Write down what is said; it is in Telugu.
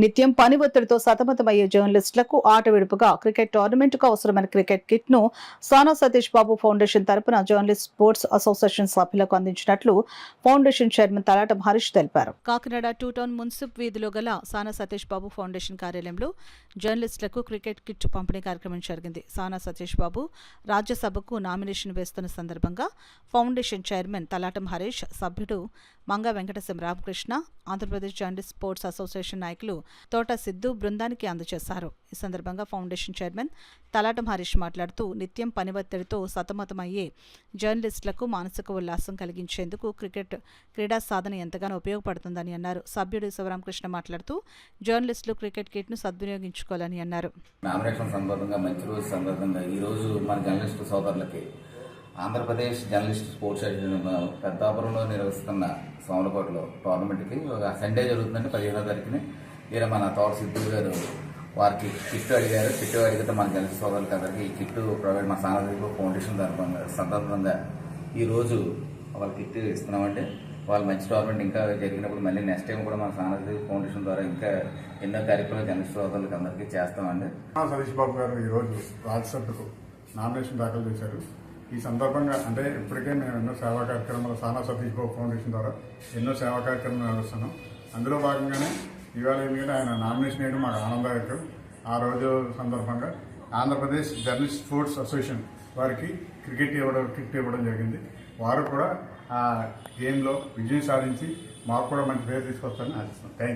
నిత్యం పని ఒత్తిడితో సతమతమయ్యే జర్నలిస్టులకు ఆట విడుపుగా క్రికెట్ టోర్నమెంట్కు అవసరమైన క్రికెట్ కిట్ను సానా సతీష్ బాబు ఫౌండేషన్ తరపున జర్నలిస్ట్ స్పోర్ట్స్ అసోసియేషన్ సభ్యులకు అందించినట్లు ఫౌండేషన్ చైర్మన్ తలాటం హరీష్ తెలిపారు. కాకినాడ టూ టౌన్ మున్సిప్ వీధిలో గల సానా సతీష్ బాబు ఫౌండేషన్ కార్యాలయంలో జర్నలిస్టులకు క్రికెట్ కిట్ పంపిణీ కార్యక్రమం జరిగింది. సానా సతీష్ బాబు రాజ్యసభకు నామినేషన్ వేస్తున్న సందర్భంగా ఫౌండేషన్ చైర్మన్ తలాటం హరీష్ సభ్యుడు Manga Venkatasimha Ramakrishna Andhra Pradesh journalist sports association నాయకులు తోట సిద్ధు బృందానికి అందజేశారు. ఈ సందర్భంగా ఫౌండేషన్ చైర్మన్ తలాటం హరీష్ మాట్లాడుతూ నిత్యం పని ఒత్తిడితో సతమతమయ్యే జర్నలిస్టులకు మానసిక ఉల్లాసం కలిగించేందుకు క్రికెట్ క్రీడా సాధన ఎంతగానో ఉపయోగపడుతుందని అన్నారు. సభ్యుడు శివరామకృష్ణ మాట్లాడుతూ జర్నలిస్టులు క్రికెట్ కిట్ను సద్వినియోగించుకోవాలని అన్నారు. మంచి రోజు సందర్భంగా ఈరోజు మన జర్నలిస్టు సోదరులకి ఆంధ్రప్రదేశ్ జర్నలిస్ట్ స్పోర్ట్స్ పెద్దాపురంలో నిర్వహిస్తున్న సోమలకోటలో టోర్నమెంట్కి సండే జరుగుతుందంటే పదిహేనో తారీఖుని. ఈయన మన తోట సిద్ధులు గారు. వారికి కిట్టు అడిగారు. కిట్టు అడిగితే మన జర్నలిస్ట్ సోదరులకి అందరికీ ఈ కిట్టు ప్రొవైడ్ మా సానాదిలో ఫౌండేషన్ తరఫున సందర్భంగా ఈరోజు వాళ్ళ కిట్టు ఇస్తున్నామంటే వాళ్ళు మంచి టోర్నమెంట్ ఇంకా జరిగినప్పుడు మళ్ళీ నెక్స్ట్ టైం కూడా మన సానాది ఫౌండేషన్ ద్వారా ఇంకా ఎన్నో కార్యక్రమాలు జర్నలిస్ట్ సోదరులకి అందరికీ చేస్తామండి. సతీష్ బాబు గారు ఈరోజు రాజ్యసభకు నామినేషన్ దాఖలు చేశారు. ఈ సందర్భంగా అంటే ఇప్పటికే మేము ఎన్నో సేవా కార్యక్రమాలు సానా సతీష్ బాబు ఫౌండేషన్ ద్వారా ఎన్నో సేవా కార్యక్రమాలు నడుస్తున్నాం అందులో భాగంగానే ఇవాళ ఎందుకంటే ఆయన నామినేషన్ వేయడం మాకు ఆనందదాయకం. ఆ రోజు సందర్భంగా ఆంధ్రప్రదేశ్ జర్నలిస్ట్ స్పోర్ట్స్ అసోసియేషన్ వారికి క్రికెట్ ఇవ్వడం కిట్ ఇవ్వడం జరిగింది. వారు కూడా ఆ గేమ్లో విజయం సాధించి మాకు కూడా మంచి పేరు తీసుకొస్తారని ఆశిస్తాం థ్యాంక్